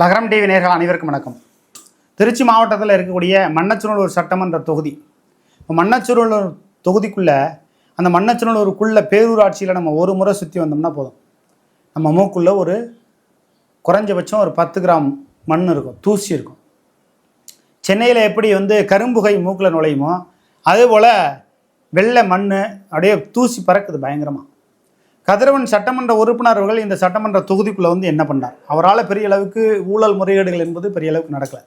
லகரம் டிவி நேர்கள் அனைவருக்கும் வணக்கம். திருச்சி மாவட்டத்தில் இருக்கக்கூடிய மண்ணச்சநல்லூர் சட்டமன்ற தொகுதி. இப்போ மண்ணச்சநல்லூர் தொகுதிக்குள்ளே அந்த மண்ணச்சநல்லூருக்குள்ள பேரூராட்சியில் நம்ம ஒரு முறை சுற்றி வந்தோம்னா போதும். நம்ம மூக்குள்ளே ஒரு குறைஞ்சபட்சம் ஒரு பத்து கிராம் மண் இருக்கும் தூசி இருக்கும். சென்னையில் எப்படி வந்து கரும்புகை மூக்கில் நுழையுமோ அதே போல் வெள்ளை மண் அப்படியே தூசி பறக்குது பயங்கரமாக கதிரவன் சட்டமன்ற உறுப்பினர் அவர்கள் இந்த சட்டமன்ற தொகுதிக்குள்ளே வந்து என்ன பண்ணார் அவரால் பெரிய அளவுக்கு ஊழல் முறைகேடுகள் என்பது பெரிய அளவுக்கு நடக்கலை.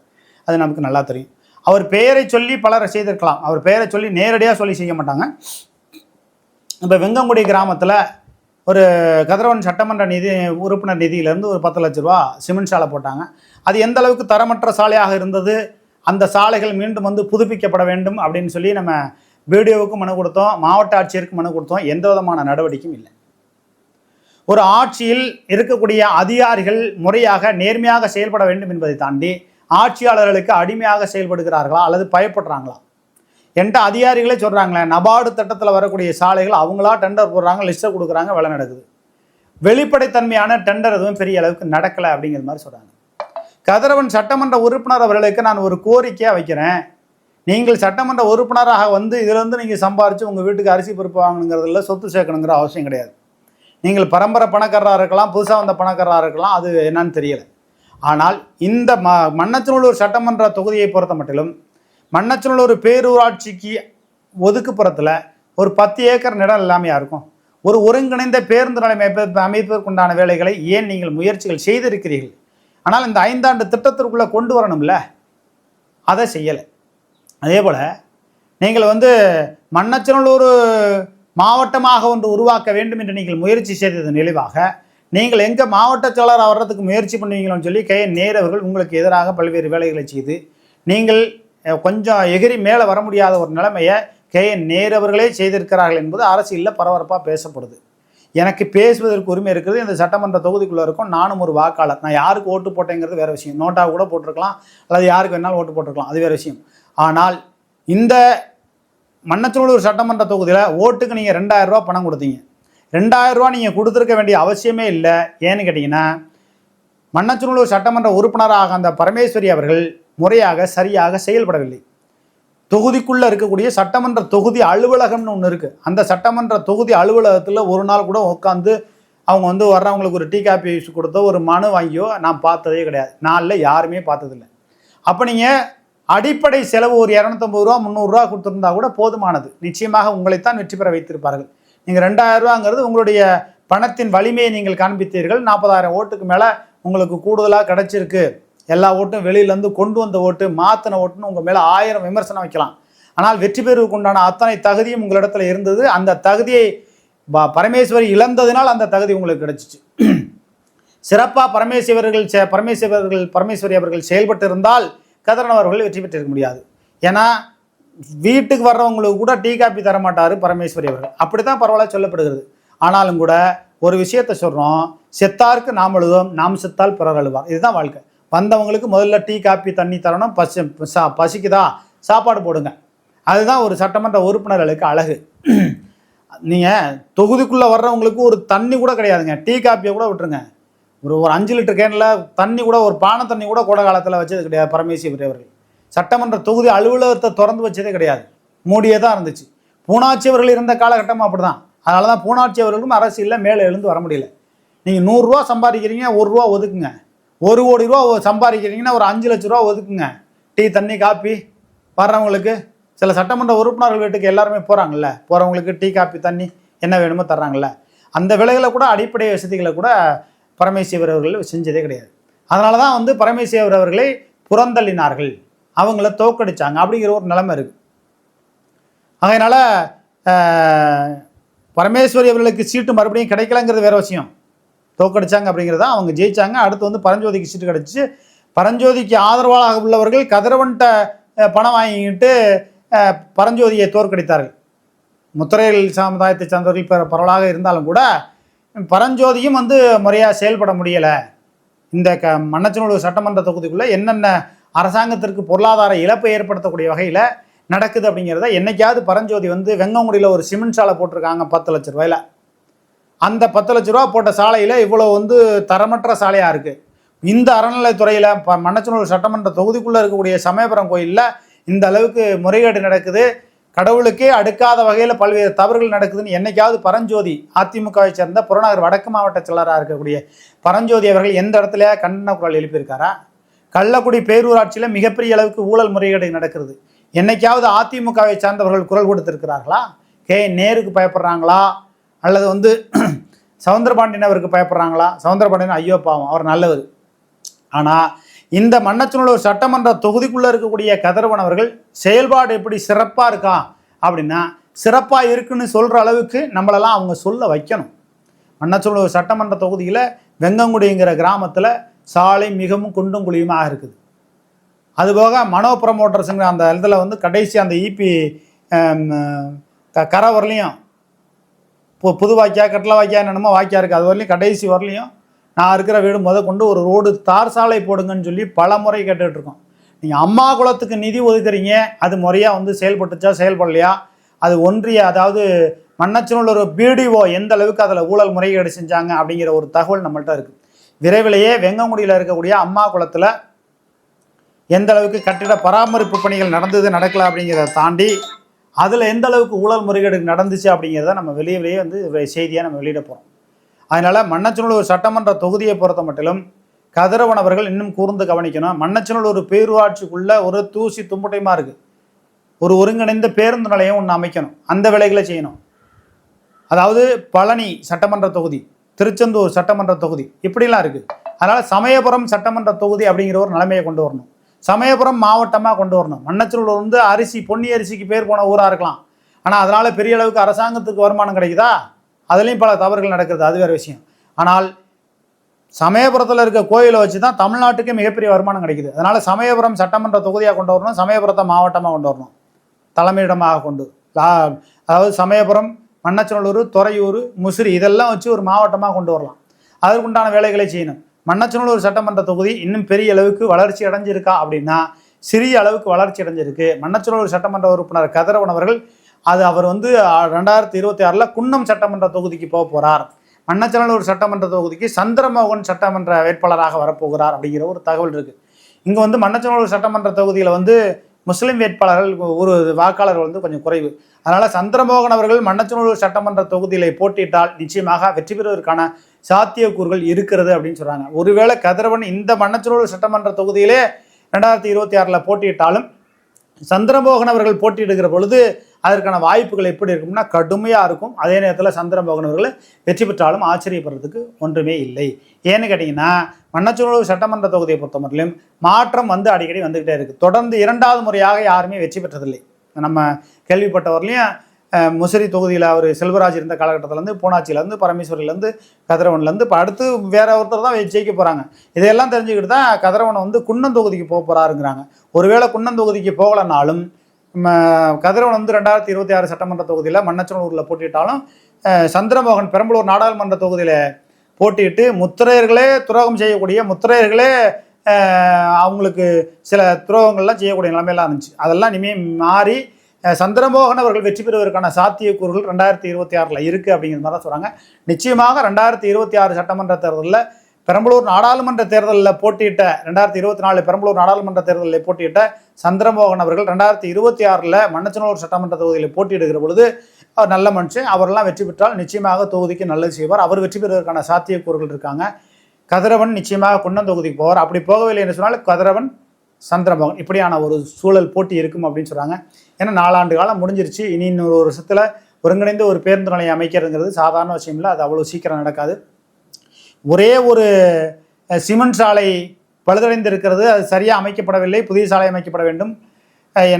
அது நமக்கு நல்லா தெரியும். அவர் பெயரை சொல்லி பலரை செய்திருக்கலாம். அவர் பெயரை சொல்லி நேரடியாக சொல்லி செய்ய மாட்டாங்க. இப்போ வெங்கங்குடி கிராமத்தில் ஒரு கதிரவன் சட்டமன்ற நிதி உறுப்பினர் நிதியிலேருந்து ஒரு பத்து லட்ச ரூபா சிமெண்ட் சாலை போட்டாங்க. அது எந்த அளவுக்கு தரமற்ற சாலையாக இருந்தது? அந்த சாலைகள் மீண்டும் வந்து புதுப்பிக்கப்பட வேண்டும் அப்படின்னு சொல்லி நம்ம வீடியோவுக்கு மனு கொடுத்தோம். மாவட்ட ஆட்சியருக்கு மனு கொடுத்தோம். எந்த விதமான நடவடிக்கையும் இல்லை. ஒரு ஆட்சியில் இருக்கக்கூடிய அதிகாரிகள் முறையாக நேர்மையாக செயல்பட வேண்டும் என்பதை தாண்டி ஆட்சியாளர்களுக்கு அடிமையாக செயல்படுகிறார்களா அல்லது பயப்படுறாங்களா? என்கிட்ட அதிகாரிகளே சொல்கிறாங்களே நபார்டு திட்டத்தில் வரக்கூடிய சாலைகள் அவங்களா டெண்டர் போடுறாங்க லிஸ்ட்டை கொடுக்குறாங்க வேலை நடக்குது. வெளிப்படைத்தன்மையான டெண்டர் எதுவும் பெரிய அளவுக்கு நடக்கலை அப்படிங்கிற மாதிரி சொல்கிறாங்க கதிரவன் சட்டமன்ற உறுப்பினர் அவர்களுக்கு நான் ஒரு கோரிக்கையாக வைக்கிறேன். நீங்கள் சட்டமன்ற உறுப்பினராக வந்து இதிலிருந்து நீங்கள் சம்பாரித்து உங்கள் வீட்டுக்கு அரிசி பருப்பு வாங்கணுங்கிறதுல சொத்து சேர்க்கணுங்கிற அவசியம் கிடையாது. நீங்கள் பரம்பரை பணக்காரராக இருக்கலாம் புதுசாக வந்த பணக்காரராக இருக்கலாம் அது என்னன்னு தெரியல. ஆனால் இந்த ம மன்னச்சநல்லூர் சட்டமன்ற தொகுதியை பொறுத்த மட்டிலும் மன்னச்சநல்லூர் பேரூராட்சிக்கு ஒதுக்குப்புறத்தில் ஒரு பத்து ஏக்கர் நிலம் இல்லாமையாக இருக்கும்? ஒரு ஒருங்கிணைந்த பேருந்து நிலையம் அமைப்பதற்குண்டான வேலைகளை ஏன் நீங்கள் முயற்சிகள் செய்திருக்கிறீர்கள்? ஆனால் இந்த ஐந்தாண்டு திட்டத்திற்குள்ளே கொண்டு வரணும்ல? அதை செய்யலை. அதே போல் நீங்கள் வந்து மன்னச்சநல்லூர் மாவட்டமாக ஒன்று உருவாக்க வேண்டும் என்று நீங்கள் முயற்சி செய்தது நிலைவாக நீங்கள் எங்கே மாவட்ட செயலராக வர்றதுக்கு முயற்சி பண்ணுவீங்களோன்னு சொல்லி கே நேரவர்கள் உங்களுக்கு எதிராக பல்வேறு வேலைகளை செய்து நீங்கள் கொஞ்சம் எகிரி மேலே வர முடியாத ஒரு நிலைமையை கே என் செய்திருக்கிறார்கள் என்பது அரசியலில் பரபரப்பாக பேசப்படுது. எனக்கு பேசுவதற்கு உரிமை இருக்குது இந்த சட்டமன்ற தொகுதிக்குள்ளே இருக்கும் நானும் ஒரு வாக்காளர். நான் யாருக்கு ஓட்டு போட்டேங்கிறது வேறு விஷயம். நோட்டாக கூட போட்டிருக்கலாம் அல்லது யாருக்கு வேணாலும் ஓட்டு போட்டிருக்கலாம். அது வேறு விஷயம். ஆனால் இந்த மண்ணச்சநல்லூர் சட்டமன்ற தொகுதியில் ஓட்டுக்கு நீங்கள் ரெண்டாயிரம் ரூபா பணம் கொடுத்தீங்க. ரெண்டாயிரம் ரூபா நீங்கள் கொடுத்துருக்க வேண்டிய அவசியமே இல்லை. ஏன்னு கேட்டிங்கன்னா மண்ணச்சநல்லூர் சட்டமன்ற உறுப்பினராக அந்த பரமேஸ்வரி அவர்கள் முறையாக சரியாக செயல்படவில்லை. தொகுதிக்குள்ளே இருக்கக்கூடிய சட்டமன்ற தொகுதி அலுவலகம்னு ஒன்று இருக்குது அந்த சட்டமன்ற தொகுதி அலுவலகத்தில் ஒரு நாள் கூட உட்காந்து அவங்க வந்து வர்றவங்களுக்கு ஒரு டீ காப்பி கொடுத்தோ ஒரு மனு வாங்கியோ நான் பார்த்ததே கிடையாது. நாளில் யாருமே பார்த்ததில்லை. அப்போ நீங்கள் அடிப்படை செலவு ஒரு இரநூத்தம்பது ரூபா முந்நூறுரூவா கொடுத்துருந்தா கூட போதுமானது. நிச்சயமாக உங்களைத்தான் வெற்றி பெற வைத்திருப்பார்கள். நீங்கள் ரெண்டாயிரம் ரூபாங்கிறது உங்களுடைய பணத்தின் வலிமையை நீங்கள் காண்பித்தீர்கள். நாற்பதாயிரம் ஓட்டுக்கு மேலே உங்களுக்கு கூடுதலாக கிடைச்சிருக்கு. எல்லா ஓட்டும் வெளியிலேருந்து கொண்டு வந்த ஓட்டு மாற்றின ஓட்டுன்னு உங்கள் மேலே ஆயிரம் விமர்சனம் வைக்கலாம். ஆனால் வெற்றி பெறுவதற்கு உண்டான அத்தனை தகுதியும் உங்களிடத்துல இருந்தது. அந்த தகுதியை ப- பரமேஸ்வரி இழந்ததினால் அந்த தகுதி உங்களுக்கு கிடைச்சிச்சு. சிறப்பாக பரமேஸ்வரர்கள் செ- பரமேஸ்வரர்கள் பரமேஸ்வரி அவர்கள் செயல்பட்டு இருந்தால் கதிரவன் அவர்கள் வெற்றி பெற்றிருக்க முடியாது. ஏன்னா வீட்டுக்கு வர்றவங்களுக்கு கூட டீ காப்பி தர மாட்டார் பரமேஸ்வரி அவர்கள். அப்படி தான் பரவாயில்ல சொல்லப்படுகிறது. ஆனாலும் கூட ஒரு விஷயத்த சொல்கிறோம் செத்தாருக்கு நாம் எழுதுவோம் நாம் செத்தால் பிறர் அழுவார். இதுதான் வாழ்க்கை. வந்தவங்களுக்கு முதல்ல டீ காப்பி தண்ணி தரணும் பசி சா பசிக்குதா? சாப்பாடு போடுங்க. அதுதான் ஒரு சட்டமன்ற உறுப்பினர்களுக்கு அழகு. நீங்கள் தொகுதிக்குள்ளே வர்றவங்களுக்கு ஒரு தண்ணி கூட கிடையாதுங்க. டீ காப்பியை கூட விட்டுருங்க. ஒரு ஒரு அஞ்சு லிட்டர் கேனில் தண்ணி கூட ஒரு பானை தண்ணி கூட கோடை காலத்தில் வச்சது கிடையாது பரமேஸ்வரி அவர்கள் சட்டமன்ற தொகுதி அலுவலகத்தை திறந்து வச்சதே கிடையாது. மூடியே தான் இருந்துச்சு. பூனாட்சி அவர்கள் இருந்த காலகட்டமும் அப்படி தான் அதனால தான் பூனாட்சி அவர்களும் அரசியலில் மேலே எழுந்து வர முடியல. நீங்கள் நூறுரூவா சம்பாதிக்கிறீங்க ஒரு ரூபா ஒதுக்குங்க. ஒரு கோடி ரூபா சம்பாதிக்கிறீங்கன்னா ஒரு அஞ்சு லட்ச ரூபா ஒதுக்குங்க. டீ தண்ணி காப்பி வர்றவங்களுக்கு. சில சட்டமன்ற உறுப்பினர்கள் வீட்டுக்கு எல்லாருமே போகிறாங்கல்ல போகிறவங்களுக்கு டீ காப்பி தண்ணி என்ன வேணுமோ தர்றாங்கல்ல. அந்த விலைகளை கூட அடிப்படை வசதிகளை கூட பரமேஸ்வரர் அவர்கள் செஞ்சதே கிடையாது. அதனால தான் வந்து பரமேஸ்வரர் அவர்களை புறந்தள்ளினார்கள். அவங்கள தோக்கடிச்சாங்க அப்படிங்கிற ஒரு நிலைமை இருக்குது அதனால் பரமேஸ்வரி அவர்களுக்கு சீட்டு மறுபடியும் கிடைக்கலங்கிறது வேற விஷயம். தோக்கடிச்சாங்க அப்படிங்கிறத அவங்க ஜெயிச்சாங்க. அடுத்து வந்து பரஞ்சோதிக்கு சீட்டு கிடச்சிச்சு. பரஞ்சோதிக்கு ஆதரவாக உள்ளவர்கள் கதிரவன்கிட்ட பணம் வாங்கிக்கிட்டு பரஞ்சோதியை தோற்கடித்தார்கள். முத்திரையில் சமுதாயத்தை சார்ந்தவர்கள் பரவலாக இருந்தாலும் கூட பரஞ்சோதியும் வந்து முறையாக செயல்பட முடியலை. இந்த க மன்னச்சனூர் சட்டமன்ற தொகுதிக்குள்ளே என்னென்ன அரசாங்கத்திற்கு பொருளாதார இழப்பை ஏற்படுத்தக்கூடிய வகையில் நடக்குது அப்படிங்கிறத என்னைக்காவது பரஞ்சோதி வந்து வெங்கங்குடியில் ஒரு சிமெண்ட் சாலை போட்டிருக்காங்க பத்து லட்ச ரூபாயில். அந்த பத்து லட்ச ரூபா போட்ட சாலையில் இவ்வளோ வந்து தரமற்ற சாலையாக இருக்குது இந்த அறநிலைத்துறையில் ப மன்னச்சனூர் சட்டமன்ற தொகுதிக்குள்ளே இருக்கக்கூடிய சமயபுரம் கோயிலில் இந்த அளவுக்கு முறைகேடு நடக்குது. கடவுளுக்கே அடுக்காத வகையில் பல்வேறு தவறுகள் நடக்குதுன்னு என்னைக்காவது பரஞ்சோதி அதிமுகவை சேர்ந்த புறநகர் வடக்கு மாவட்ட செயலராக இருக்கக்கூடிய பரஞ்சோதி அவர்கள் எந்த இடத்துல கண்டன குரல் எழுப்பியிருக்காரா? கள்ளக்குடி பேரூராட்சியில் மிகப்பெரிய அளவுக்கு ஊழல் முறைகேடு நடக்கிறது. என்னைக்காவது அதிமுகவை சார்ந்தவர்கள் குரல் கொடுத்திருக்கிறார்களா? கே நேருக்கு பயப்படுறாங்களா? அல்லது வந்து சவுந்தரபாண்டியன் அவருக்கு பயப்படுறாங்களா? சவுந்தரபாண்டியன் ஐயோ பாவம் அவர் நல்லவர். ஆனால் இந்த மன்னச்சநல்லூர் சட்டமன்ற தொகுதிக்குள்ளே இருக்கக்கூடிய கதிரவன் அவர்கள் செயல்பாடு எப்படி சிறப்பாக இருக்கா அப்படின்னா சிறப்பாக இருக்குன்னு சொல்கிற அளவுக்கு நம்மளெல்லாம் அவங்க சொல்ல வைக்கணும். மன்னச்சநல்லூர் சட்டமன்ற தொகுதியில் வெங்கங்குடிங்கிற கிராமத்தில் சாலை மிகவும் குண்டும் குழியுமாக இருக்குது. அதுபோக மனோ ப்ரமோட்டர்ஸுங்கிற அந்த இதில் வந்து கடைசி அந்த இபி கரை வரலையும். பு புது வாக்கியா கட்டளை வாக்கியா என்னென்னமோ வாக்கியா இருக்குது அது வரலையும் கடைசி வரலையும் நான் இருக்கிற வீடு முத கொண்டு ஒரு ரோடு தார் சாலை போடுங்கன்னு சொல்லி பல முறை கேட்டுட்ருக்கோம் நீங்கள் அம்மா குளத்துக்கு நிதி ஒதுக்குறீங்க அது முறையாக வந்து செயல்பட்டுச்சா செயல்படலையா? அது ஒன்றிய அதாவது மன்னச்சனூர் ஒரு பிடிஓ எந்த அளவுக்கு அதில் ஊழல் முறைகேடு செஞ்சாங்க அப்படிங்கிற ஒரு தகவல் நம்மள்கிட்ட இருக்குது விரைவிலேயே வெங்கங்குடியில் இருக்கக்கூடிய அம்மா குளத்தில் எந்த அளவுக்கு கட்டிட பராமரிப்பு பணிகள் நடந்தது நடக்கல அப்படிங்கிறத தாண்டி அதில் எந்த அளவுக்கு ஊழல் முறைகேடு நடந்துச்சு அப்படிங்கிறத நம்ம வெளியிலேயே வந்து செய்தியாக நம்ம வெளியிட போகிறோம் அதனால் மன்னச்சநல்லூர் சட்டமன்ற தொகுதியை பொறுத்த மட்டிலும் கதிரவன் அவர்கள் இன்னும் கூர்ந்து கவனிக்கணும். மன்னச்சநல்லூர் பேரூராட்சிக்குள்ள ஒரு தூசி தும்புட்டையுமா இருக்குது ஒரு ஒருங்கிணைந்த பேருந்து நிலையம் ஒன்று அமைக்கணும். அந்த வேலைகளை செய்யணும். அதாவது பழனி சட்டமன்ற தொகுதி திருச்செந்தூர் சட்டமன்ற தொகுதி இப்படிலாம் இருக்குது அதனால் சமயபுரம் சட்டமன்ற தொகுதி அப்படிங்கிற ஒரு நிலைமையை கொண்டு வரணும். சமயபுரம் மாவட்டமாக கொண்டு வரணும். மன்னச்சநல்லூர் வந்து அரிசி பொன்னி அரிசிக்கு பேர் போன ஊராக இருக்கலாம். ஆனால் அதனால் பெரிய அளவுக்கு அரசாங்கத்துக்கு வருமானம் கிடைக்குதா? அதுலேயும் பல தவறுகள் நடக்கிறது அது வேறு விஷயம். ஆனால் சமயபுரத்தில் இருக்க கோயிலை வச்சு தான் தமிழ்நாட்டுக்கு மிகப்பெரிய வருமானம் கிடைக்குது. அதனால் சமயபுரம் சட்டமன்ற தொகுதியாக கொண்டு வரணும் சமயபுரத்தை மாவட்டமாக கொண்டு வரணும். தலைமையிடமாக கொண்டு. அதாவது சமயபுரம் மன்னச்சநல்லூர் துறையூர் முசிறி இதெல்லாம் வச்சு ஒரு மாவட்டமாக கொண்டு வரலாம். அதற்குண்டான வேலைகளை செய்யணும். மன்னச்சநல்லூர் சட்டமன்ற தொகுதி இன்னும் பெரிய அளவுக்கு வளர்ச்சி அடைஞ்சிருக்கா அப்படின்னா சிறிய அளவுக்கு வளர்ச்சி அடைஞ்சிருக்கு. மன்னச்சநல்லூர் சட்டமன்ற உறுப்பினர் கதிரவன் அவர்கள் அது அவர் வந்து ரெண்டாயிரத்தி இருபத்தி ஆறில் குன்னம் சட்டமன்ற தொகுதிக்கு போக போகிறார் மன்னச்சநல்லூர் சட்டமன்ற தொகுதிக்கு சந்திரமோகன் சட்டமன்ற வேட்பாளராக வரப்போகிறார் அப்படிங்கிற ஒரு தகவல் இருக்குது இங்கே வந்து மன்னச்சநல்லூர் சட்டமன்ற தொகுதியில் வந்து முஸ்லீம் வேட்பாளர்கள் ஒரு வாக்காளர்கள் வந்து கொஞ்சம் குறைவு. அதனால் சந்திரமோகன் அவர்கள் மன்னச்சநல்லூர் சட்டமன்ற தொகுதியில் போட்டியிட்டால் நிச்சயமாக வெற்றி பெறுவதற்கான சாத்தியக்கூறுகள் இருக்கிறது அப்படின்னு சொல்கிறாங்க ஒருவேளை கதிரவன் இந்த மன்னச்சநல்லூர் சட்டமன்ற தொகுதியிலே ரெண்டாயிரத்தி இருபத்தி ஆறில் போட்டியிட்டாலும் சந்திரமோகன் அவர்கள் போட்டியிடுகிற பொழுது அதற்கான வாய்ப்புகள் எப்படி இருக்கும்னா கடுமையாக இருக்கும். அதே நேரத்தில் சந்திரமோகன் அவர்கள் வெற்றி பெற்றாலும் ஆச்சரியப்படுறதுக்கு ஒன்றுமே இல்லை. ஏன்னு கேட்டிங்கன்னா மன்னச்சூழல் சட்டமன்ற தொகுதியை பொறுத்தமட்டிலும் மாற்றம் வந்து அடிக்கடி வந்துக்கிட்டே இருக்குது தொடர்ந்து இரண்டாவது முறையாக யாருமே வெற்றி பெற்றதில்லை. நம்ம கேள்விப்பட்டவர்களையும் முசிறி தொகுதியில் அவர் செல்வராஜ் இருந்த காலகட்டத்திலேருந்து பூனாச்சியிலேருந்து பரமேஸ்வரிலேருந்து கதிரவன்லேருந்து இப்போ அடுத்து வேற ஒருத்தர் தான் ஜெயிக்க போகிறாங்க இதையெல்லாம் தெரிஞ்சுக்கிட்டு தான் கதிரவனை வந்து குன்னம் தொகுதிக்கு போக போகிறாருங்கிறாங்க ஒருவேளை குன்னம் தொகுதிக்கு போகலைனாலும் கதிரவன் வந்து ரெண்டாயிரத்தி இருபத்தி ஆறு சட்டமன்ற தொகுதியில் மன்னச்சனூரில் போட்டியிட்டாலும் சந்திரமோகன் பெரம்பலூர் நாடாளுமன்ற தொகுதியில் போட்டியிட்டு முத்திரையர்களே துரோகம் செய்யக்கூடிய முத்திரையர்களே அவங்களுக்கு சில துரோகங்கள்லாம் செய்யக்கூடிய நிலைமையெல்லாம் இருந்துச்சு. அதெல்லாம் இனிமேல் மாறி சந்திரமோகன் அவர்கள் வெற்றி பெறுவதற்கான சாத்தியக்கூறுகள் ரெண்டாயிரத்தி இருபத்தி ஆறில் இருக்குது அப்படிங்கிற மாதிரி தான் சொல்கிறாங்க நிச்சயமாக ரெண்டாயிரத்தி இருபத்தி ஆறு சட்டமன்ற தேர்தலில் பெரம்பலூர் நாடாளுமன்ற தேர்தலில் போட்டியிட்ட ரெண்டாயிரத்தி இருபத்தி நாலு பெரம்பலூர் நாடாளுமன்ற தேர்தலில் போட்டியிட்ட சந்திரமோகன் அவர்கள் ரெண்டாயிரத்தி இருபத்தி ஆறில் மன்னச்சனூர் சட்டமன்ற தொகுதியில் போட்டியிடுகிற பொழுது நல்ல மனுஷன். அவரெல்லாம் வெற்றி பெற்றால் நிச்சயமாக தொகுதிக்கு நல்லது செய்வார். அவர் வெற்றி பெறுவதற்கான சாத்தியக்கூறுகள் இருக்காங்க. கதிரவன் நிச்சயமாக குன்னம் தொகுதிக்கு போவார். அப்படி போகவில்லை என்று சொன்னால் கதிரவன் சந்திரமோகன் இப்படியான ஒரு சூழல் போட்டி இருக்கும் அப்படின்னு சொல்கிறாங்க ஏன்னா நாலாண்டு காலம் முடிஞ்சிருச்சு. இனி இன்னொரு வருஷத்தில் ஒருங்கிணைந்து ஒரு பேருந்து நிலையம் அமைக்கிறதுங்கிறது சாதாரண விஷயம் இல்லை. அது அவ்வளோ சீக்கிரம் நடக்காது. ஒரே ஒரு சிமெண்ட் சாலை பழுதடைந்திருக்கிறது. அது சரியாக அமைக்கப்படவில்லை. புதிய சாலை அமைக்கப்பட வேண்டும்.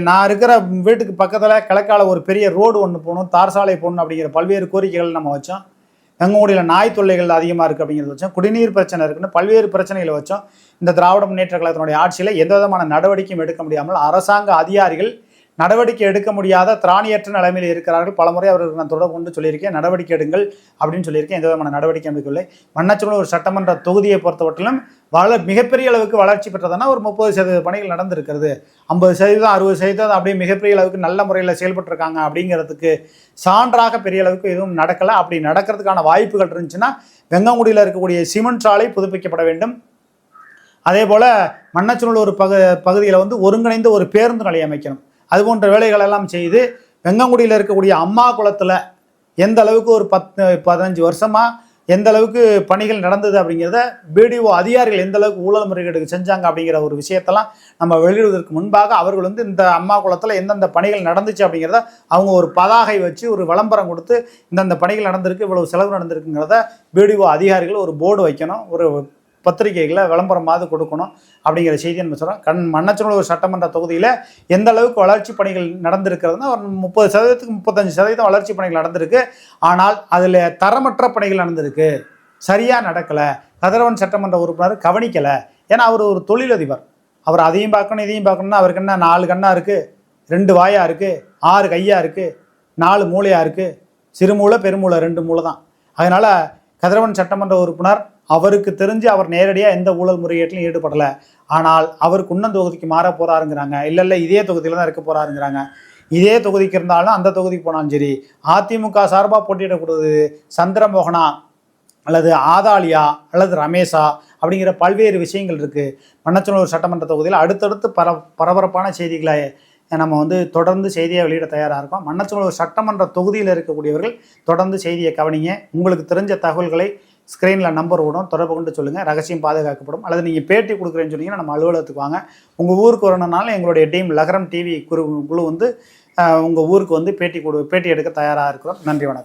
நான் இருக்கிற வீட்டுக்கு பக்கத்தில் கிழக்கால ஒரு பெரிய ரோடு ஒன்று போகணும். தார் சாலை போகணும் அப்படிங்கிற பல்வேறு கோரிக்கைகள் நம்ம வச்சோம். எங்களுடைய நாய் தொல்லைகள் அதிகமாக இருக்குது அப்படிங்கிறத வச்சோம். குடிநீர் பிரச்சனை இருக்குன்னு பல்வேறு பிரச்சனைகளை வச்சோம். இந்த திராவிட முன்னேற்ற கழகத்தினுடைய ஆட்சியில் எந்த விதமான நடவடிக்கையும் எடுக்க முடியாமல் அரசாங்க அதிகாரிகள் நடவடிக்கை எடுக்க முடியாத திராணியற்ற நிலைமையில் இருக்கிறார்கள். பலமுறை அவர்களுக்கு நான் தொடர்பு கொண்டு சொல்லியிருக்கேன். நடவடிக்கை எடுங்கள் அப்படின்னு சொல்லியிருக்கேன். எந்த விதமான நடவடிக்கை எடுக்கவில்லை. மன்னச்சூழல் ஒரு சட்டமன்ற தொகுதியை பொறுத்தவரையிலும் வள மிகப்பெரிய அளவுக்கு வளர்ச்சி பெற்றதுன்னா ஒரு முப்பது சதவீத பணிகள் நடந்திருக்கிறது. ஐம்பது சதவீதம் அறுபது சதவீதம் அப்படியே மிகப்பெரிய அளவுக்கு நல்ல முறையில் செயல்பட்டுருக்காங்க அப்படிங்கிறதுக்கு சான்றாக பெரிய அளவுக்கு எதுவும் நடக்கலை. அப்படி நடக்கிறதுக்கான வாய்ப்புகள் இருந்துச்சுன்னா வெங்கங்குடியில் இருக்கக்கூடிய சிமெண்ட் சாலை புதுப்பிக்கப்பட வேண்டும். அதே போல் மண்ணச்சநல்லூர் பகு பகுதியில் வந்து ஒருங்கிணைந்த ஒரு பேருந்து நிலையம் அமைக்கணும். அது போன்ற வேலைகள் எல்லாம் செய்து வெங்கங்குடியில் இருக்கக்கூடிய அம்மா குளத்தில் எந்த அளவுக்கு ஒரு பத்து பதினஞ்சு வருஷமாக எந்த அளவுக்கு பணிகள் நடந்தது அப்படிங்கிறத பிடிஓ அதிகாரிகள் எந்த அளவுக்கு ஊழல் முறைகேடுக்கு செஞ்சாங்க அப்படிங்கிற ஒரு விஷயத்தெல்லாம் நம்ம வெளியிடுவதற்கு முன்பாக அவர்கள் வந்து இந்த அம்மா குளத்தில் எந்தெந்த பணிகள் நடந்துச்சு அப்படிங்கிறத அவங்க ஒரு பதாகை வச்சு ஒரு விளம்பரம் கொடுத்து இந்தந்த பணிகள் நடந்திருக்கு இவ்வளவு செலவு நடந்திருக்குங்கிறத பிடிஓ அதிகாரிகள் ஒரு போர்டு வைக்கணும் ஒரு பத்திரிகைகளை விளம்பரமாவது கொடுக்கணும் அப்படிங்கிற செய்தியை நம்ம சொல்கிறோம் கண் மன்னச்சநல்லூர் சட்டமன்ற தொகுதியில் எந்த அளவுக்கு வளர்ச்சி பணிகள் நடந்திருக்கிறதுனா ஒரு முப்பது சதவீதத்துக்கு முப்பத்தஞ்சு சதவீதம் வளர்ச்சி பணிகள் நடந்திருக்கு. ஆனால் அதில் தரமற்ற பணிகள் நடந்திருக்கு. சரியாக நடக்கலை. கதிரவன் சட்டமன்ற உறுப்பினர் கவனிக்கலை. ஏன்னா அவர் ஒரு தொழிலதிபர். அவர் அதையும் பார்க்கணும் இதையும் பார்க்கணும்னா அவருக்கு என்ன நாலு கண்ணாக இருக்குது ரெண்டு வாயாக இருக்குது ஆறு கையாக இருக்குது நாலு மூளையாக இருக்குது சிறுமூளை பெருமூளை ரெண்டு மூளை தான் அதனால் கதிரவன் சட்டமன்ற உறுப்பினர் அவருக்கு தெரிஞ்சு அவர் நேரடியாக எந்த ஊழல் முறையீட்டிலும் ஈடுபடலை. ஆனால் அவர் குன்னம் தொகுதிக்கு மாற போகிறாருங்கிறாங்க இல்லை இல்லை இதே தொகுதியில் தான் இருக்க போகிறாருங்கிறாங்க இதே தொகுதிக்கு இருந்தாலும் அந்த தொகுதிக்கு போனாலும் சரி அதிமுக சார்பாக போட்டியிடக்கூடியது சந்திரமோகனா அல்லது ஆதாலியா அல்லது ரமேஷா அப்படிங்கிற பல்வேறு விஷயங்கள் இருக்குது மன்னச்சனூர் சட்டமன்ற தொகுதியில் அடுத்தடுத்து பர பரபரப்பான செய்திகளை நம்ம வந்து தொடர்ந்து செய்தியை வெளியிட தயாராக இருக்கோம். மன்னச்சனூர் சட்டமன்ற தொகுதியில் இருக்கக்கூடியவர்கள் தொடர்ந்து செய்தியை கவனிங்க. உங்களுக்கு தெரிஞ்ச தகவல்களை ஸ்க்ரீனில் நம்பர் விடும் தொடர்பு கொண்டு சொல்லுங்கள் ரகசியம் பாதுகாக்கப்படும். அல்லது நீங்கள் பேட்டி கொடுக்குறேன்னு சொன்னீங்கன்னா நம்ம அலுவலகத்துக்கு வாங்க. உங்கள் ஊருக்கு வரணுனாலும் எங்களுடைய டீம் லகரம் டிவி குழு குழு வந்து உங்கள் ஊருக்கு வந்து பேட்டி கொடு பேட்டி எடுக்க தயாராக இருக்கிறோம். நன்றி வணக்கம்.